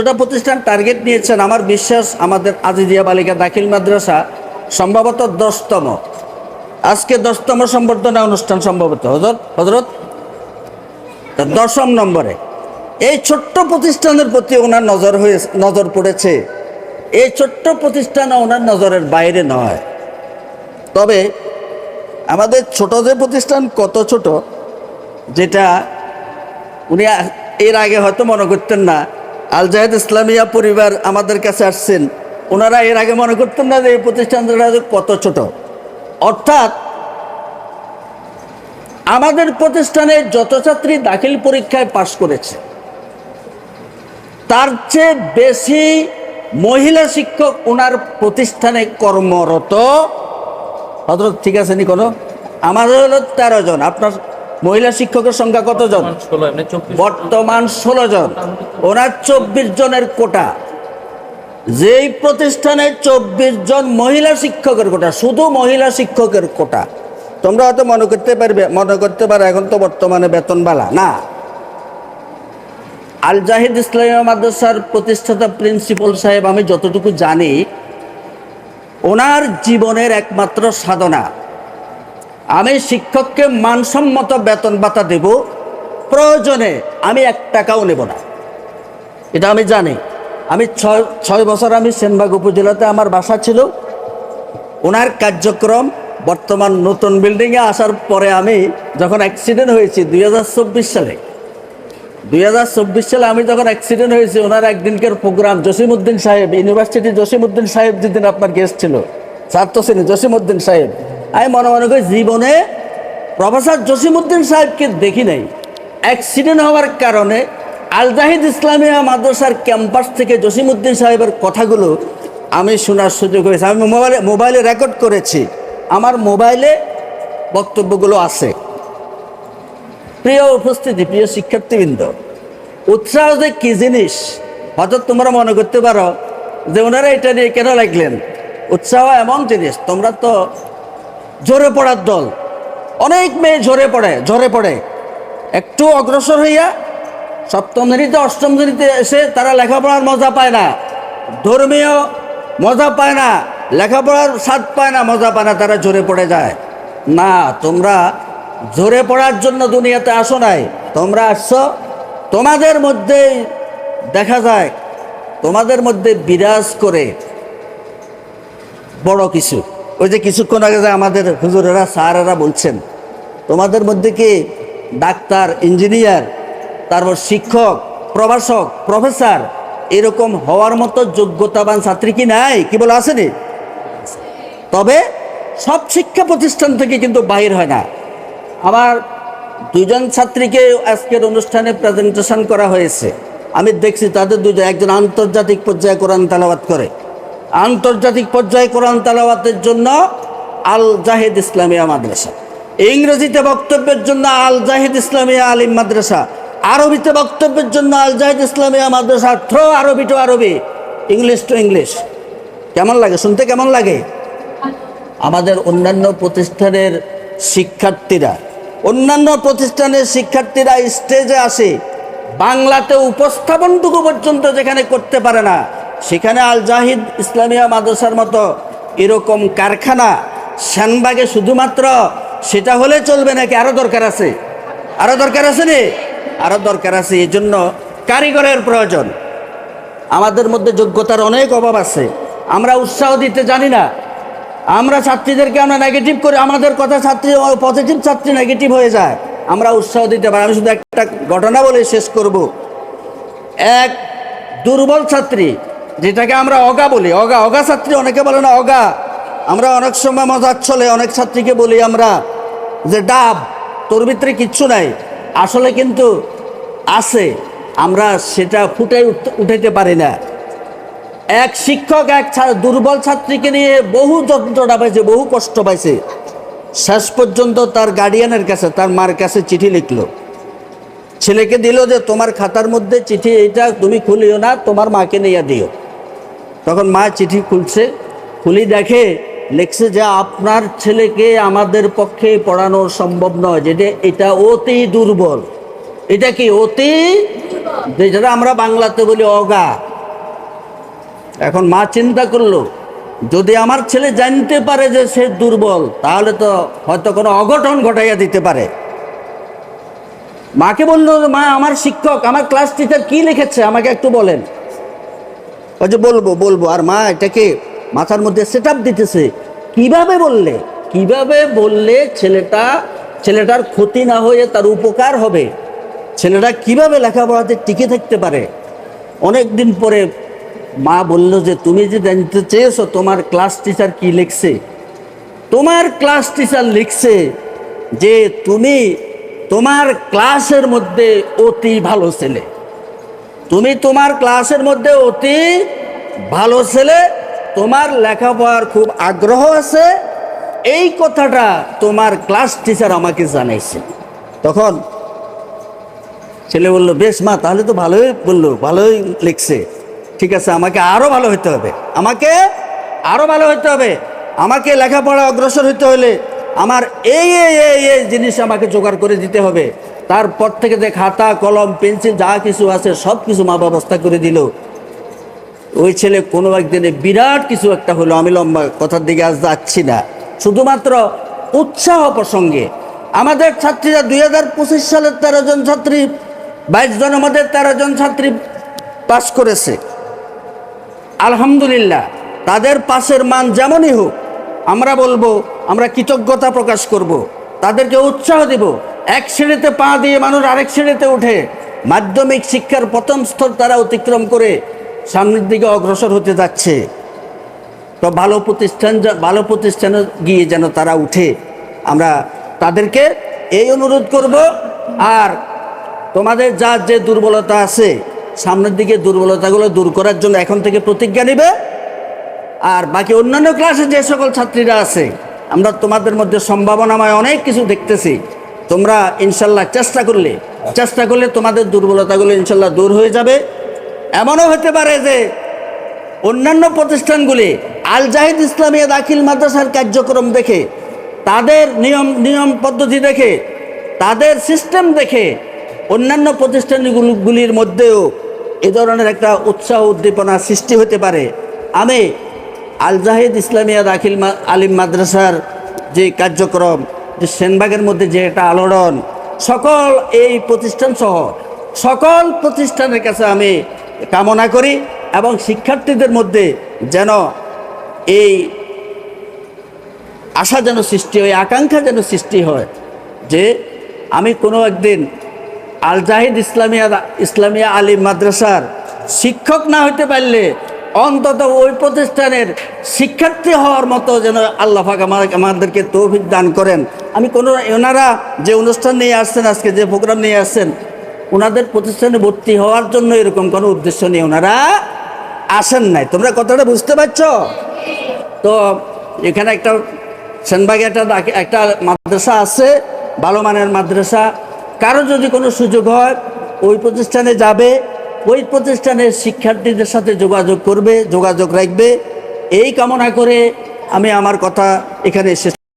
দুটা প্রতিষ্ঠান টার্গেট নিয়েছেন, আমার বিশ্বাস আমাদের আজিদিয়া বালিকা দাখিল মাদ্রাসা সম্ভবত দশতম। আজকে দশতম সম্বর্ধনা অনুষ্ঠান সম্ভবত। হজরত হজরত দশম নম্বরে। এই ছোট্ট প্রতিষ্ঠানের প্রতি ওনার নজর হয়ে, নজর পড়েছে। এই ছোট্ট প্রতিষ্ঠান ওনার নজরের বাইরে নয়। তবে আমাদের ছোট যে প্রতিষ্ঠান, কত ছোট, যেটা উনি এর আগে হয়তো মনে করতেন না আল জাহেদ ইসলামিয়া পরিবার আমাদের কাছে আসছেন। ওনারা এর আগে মনে করতেন না যে এই প্রতিষ্ঠানটা কত ছোট। অর্থাৎ আমাদের প্রতিষ্ঠানে যত ছাত্রী দাখিল পরীক্ষায় পাশ করেছে, তার চেয়ে বেশি মহিলা শিক্ষক ওনার প্রতিষ্ঠানে কর্মরত। হজরত ঠিক আছে নি কোনো? আমাদের হলো তেরো জন। আপনার মহিলা শিক্ষকের সংখ্যা কতজন? বর্তমান ষোলো জন। ওনার চব্বিশ জনের কোটা। যেই প্রতিষ্ঠানে চব্বিশ জন মহিলা শিক্ষকের কোটা শুধু মহিলা শিক্ষকের কোটা তোমরা হয়তো মনে করতে পারবে মনে করতে পারো এখন তো বর্তমানে বেতন বালা না। আল জাহিদ ইসলামিয়া মাদ্রাসার প্রতিষ্ঠাতা প্রিন্সিপাল সাহেব আমি যতটুকু জানি ওনার জীবনের একমাত্র সাধনা আমি শিক্ষককে মানসম্মত বেতন ভাতা দেব, প্রয়োজনে আমি এক টাকাও নেব না। এটা আমি জানি। আমি ছয় ছয় বছর আমি সেনবাগ উপজেলাতে আমার বাসা ছিল। ওনার কার্যক্রম বর্তমান নতুন বিল্ডিংয়ে আসার পরে আমি যখন অ্যাক্সিডেন্ট হয়েছি দুই হাজার চব্বিশ সালে, দুই হাজার চব্বিশ সালে আমি যখন অ্যাক্সিডেন্ট হয়েছি, ওনার একদিনকার প্রোগ্রাম জসিমউদ্দিন সাহেব ইউনিভার্সিটি জসিমউদ্দিন সাহেব যেদিন আপনার গেস্ট ছিল ছাত্র শ্রেণি জসিমউদ্দিন সাহেব আমি মনে মনে করি জীবনে প্রফেসর জসিমউদ্দিন সাহেবকে দেখি নাই। অ্যাক্সিডেন্ট হওয়ার কারণে আলজাহিদ ইসলামিয়া মাদ্রাসার ক্যাম্পাস থেকে জসিমউদ্দিন সাহেবের কথাগুলো আমি শোনার সুযোগ হয়েছে। আমি মোবাইলে মোবাইলে রেকর্ড করেছি। আমার মোবাইলে বক্তব্যগুলো আছে। প্রিয় উপস্থিতি, প্রিয় শিক্ষার্থীবৃন্দ, উৎসাহ যে কী জিনিস? হয়তো তোমরা মনে করতে পারো যে ওনারা এটা নিয়ে কেন লাগলেন? উৎসাহ এমন জিনিস, তোমরা তো জোরে পড়ার দল। অনেক মেয়ে ঝরে পড়ে ঝরে পড়ে। একটু অগ্রসর হইয়া সপ্তম শ্রেণীতে, অষ্টম শ্রেণীতে এসে তারা লেখাপড়ার মজা পায় না। ধর্মীয় মজা পায় না, লেখাপড়ার স্বাদ পায় না, মজা পায় না, তারা ঝরে পড়ে যায়। না, তোমরা ঝরে পড়ার জন্য দুনিয়াতে আসো নাই। তোমরা আসছো, তোমাদের মধ্যেই দেখা যায়, তোমাদের মধ্যে বিরাজ করে। বড় কিছু। ওই যে কিছুক্ষণ আগে যে আমাদের হুজুরেরা, স্যারেরা বলছেন, তোমাদের মধ্যে কি ডাক্তার, ইঞ্জিনিয়ার, তারপর শিক্ষক, প্রভাষক, প্রফেসর এরকম হওয়ার মতো যোগ্যতাবান ছাত্রী কি নাই? কি বলে আসেনি তবে সব শিক্ষা প্রতিষ্ঠান থেকে কিন্তু বাহির হয় না। আমার দুজন ছাত্রীকে আজকের অনুষ্ঠানে প্রেজেন্টেশন করা হয়েছে। আমি দেখছি তাদের দুজন একজন আন্তর্জাতিক পর্যায়ে কোরআন তালাবাত করে। আন্তর্জাতিক পর্যায়ে কোরআন তালাবাতের জন্য আল জাহিদ ইসলামিয়া মাদ্রাসা। ইংরেজিতে বক্তব্যের জন্য আল জাহিদ ইসলামিয়া আলিম মাদ্রাসা। আরবিতে বক্তব্যের জন্য আল জাহিদ ইসলামিয়া মাদ্রাসা। থ্রো আরবি টু আরবি। ইংলিশ টু ইংলিশ কেমন লাগে? শুনতে কেমন লাগে? আমাদের অন্যান্য প্রতিষ্ঠানের শিক্ষার্থীরা, অন্যান্য প্রতিষ্ঠানের শিক্ষার্থীরা স্টেজে আসে। বাংলাতে উপস্থাপনটুকু পর্যন্ত যেখানে করতে পারে না সেখানে আল জাহিদ ইসলামিয়া মাদ্রাসার মতো এরকম কারখানা শ্যানবাগে শুধুমাত্র সেটা হলে চলবে নাকি আরও দরকার আছে? আরও দরকার আছে নি? আরও দরকার আছে এই জন্য কারিগরের প্রয়োজন। আমাদের মধ্যে যোগ্যতার অনেক অভাব আছে। আমরা উৎসাহ দিতে জানি না। আমরা ছাত্রীদেরকে আমরা নেগেটিভ করে, আমাদের কথা ছাত্রী পজিটিভ ছাত্রী নেগেটিভ হয়ে যায়। আমরা উৎসাহ দিতে পারি আমি শুধু একটা ঘটনা বলে শেষ করব। এক দুর্বল ছাত্রী যেটাকে আমরা অগা বলি, অগা। অগা ছাত্রী অনেকে বলে না অগা। আমরা অনেক সময় মজার চলে অনেক ছাত্রীকে বলি আমরা যে, ডাব, তোর ভিতরে কিচ্ছু নাই। আসলে কিন্তু আছে, আমরা সেটা ফুটে উঠ- উঠাইতে পারি না। এক শিক্ষক, এক দুর্বল ছাত্রীকে নিয়ে বহু যন্ত্রণা পাইছে, বহু কষ্ট পাইছে। শেষ পর্যন্ত তার গার্ডিয়ানের কাছে, তার মার কাছে চিঠি লিখলো। ছেলেকে দিল যে, তোমার খাতার মধ্যে চিঠি এটা তুমি খুলিও না, তোমার মাকে নিয়ে দিও। তখন মা চিঠি খুলছে, খুলি দেখে লিখছে যে আপনার ছেলেকে আমাদের পক্ষে পড়ানো সম্ভব নয়, যেটা এটা অতি দুর্বল। এটা কি অতি? যেটা আমরা বাংলাতে বলি অগা এখন মা চিন্তা করল, যদি আমার ছেলে জানতে পারে যে সে দুর্বল, তাহলে তো হয়তো কোনো অঘটন ঘটাইয়া দিতে পারে। মাকে বলল মা, আমার শিক্ষক, আমার ক্লাস টিচার কি লিখেছে? আমাকে একটু বলেন। যে বলব বলব, আর মা এটাকে মাথার মধ্যে সেট দিতেছে। কীভাবে বললে? কীভাবে বললে ছেলেটা, ছেলেটার ক্ষতি না হয়ে তার উপকার হবে? ছেলেটা কীভাবে লেখাপড়াতে টিকে থাকতে পারে? অনেক দিন পরে মা বলল যে, তুমি যে জানতে চেয়েছো তোমার ক্লাস টিচার কি লিখছে? তোমার ক্লাস টিচার লিখছে যে, তুমি তোমার ক্লাসের মধ্যে অতি ভালো ছেলে। তুমি তোমার ক্লাসের মধ্যে অতি ভালো ছেলে, তোমার লেখাপড়ার খুব আগ্রহ আছে। এই কথাটা তোমার ক্লাস টিচার আমাকে জানাইছে। তখন ছেলে বলল, বেশ মা, তাহলে তো ভালোই বলল, ভালোই লিখছে। ঠিক আছে, আমাকে আরও ভালো হতে হবে। আমাকে আরও ভালো হতে হবে। আমাকে লেখাপড়া অগ্রসর হতে হলে আমার এই এই এই জিনিস আমাকে জোগাড় করে দিতে হবে। তারপর থেকে যে খাতা, কলম, পেন্সিল, যা কিছু আছে, সব কিছু মা ব্যবস্থা করে দিল। ওই ছেলে কোনো একদিনে বিরাট কিছু একটা হলো, আমি লম্বা কথার দিকে আজ যাচ্ছি না। শুধুমাত্র উৎসাহ প্রসঙ্গে। আমাদের ছাত্রীরা দুই হাজার পঁচিশ সালের তেরো জন ছাত্রী, বাইশ জন আমাদের তেরো জন ছাত্রী পাস করেছে। আলহামদুলিল্লাহ, তাদের পাশের মান যেমনই হোক, আমরা বলব, আমরা কৃতজ্ঞতা প্রকাশ করব। তাদেরকে উৎসাহ দিব। এক শ্রেণীতে পা দিয়ে মানুষ আরেক শ্রেণীতে উঠে। মাধ্যমিক শিক্ষার প্রথম স্তর তারা অতিক্রম করে সামনের দিকে অগ্রসর হতে যাচ্ছে। তো ভালো প্রতিষ্ঠান যা- ভালো প্রতিষ্ঠানে গিয়ে যেন তারা উঠে। আমরা তাদেরকে এই অনুরোধ করব, আর তোমাদের যার যে দুর্বলতা আছে, সামনের দিকে দুর্বলতাগুলো দূর করার জন্য এখন থেকে প্রতিজ্ঞা নিবে। আর বাকি অন্যান্য ক্লাসে যে সকল ছাত্রীরা আছে, আমরা তোমাদের মধ্যে সম্ভাবনাময় অনেক কিছু দেখতেছি। তোমরা ইনশাল্লাহ চেষ্টা করলে চেষ্টা করলে তোমাদের দুর্বলতাগুলো ইনশাল্লাহ দূর হয়ে যাবে। এমনও হতে পারে যে অন্যান্য প্রতিষ্ঠানগুলি আল জাহিদ ইসলামিয়া দাখিল মাদ্রাসার কার্যক্রম দেখে, তাদের নিয়ম নিয়ম পদ্ধতি দেখে, তাদের সিস্টেম দেখে অন্যান্য প্রতিষ্ঠানগুলির মধ্যেও এ ধরনের একটা উৎসাহ উদ্দীপনা সৃষ্টি হতে পারে। আমি আল জাহিদ ইসলামিয়া দাখিল আলিম মাদ্রাসার যে কার্যক্রম যে সেনবাগের মধ্যে যে একটা আলোড়ন, সকল এই প্রতিষ্ঠান সহ সকল প্রতিষ্ঠানের কাছে আমি কামনা করি এবং শিক্ষার্থীদের মধ্যে যেন এই আশা যেন সৃষ্টি হয়, আকাঙ্ক্ষা যেন সৃষ্টি হয় যে আমি কোনো একদিন আল জাহিদ ইসলামিয়া ইসলামিয়া আলিম মাদ্রাসার শিক্ষক না হতে পারলে অন্তত ওই প্রতিষ্ঠানের শিক্ষার্থী হওয়ার মতো যেন আল্লাহ পাক আমার আমাদেরকে তৌফিক দান করেন। আমি কোনো ওনারা যে অনুষ্ঠান নিয়ে আসছেন, আজকে যে প্রোগ্রাম নিয়ে আসছেন, ওনাদের প্রতিষ্ঠানে ভর্তি হওয়ার জন্য এরকম কোনো উদ্দেশ্য নিয়ে ওনারা আসেন নাই। তোমরা কথাটা বুঝতে পারছ? তো এখানে একটা সেনবাগে একটা একটা মাদ্রাসা আছে, ভালো মানের মাদ্রাসা। কারও যদি কোনো সুযোগ হয়, ওই প্রতিষ্ঠানে যাবে, ওই প্রতিষ্ঠানের শিক্ষার্থীদের সাথে যোগাযোগ করবে, যোগাযোগ রাখবে। এই কামনা করে আমি আমার কথা এখানে শেষ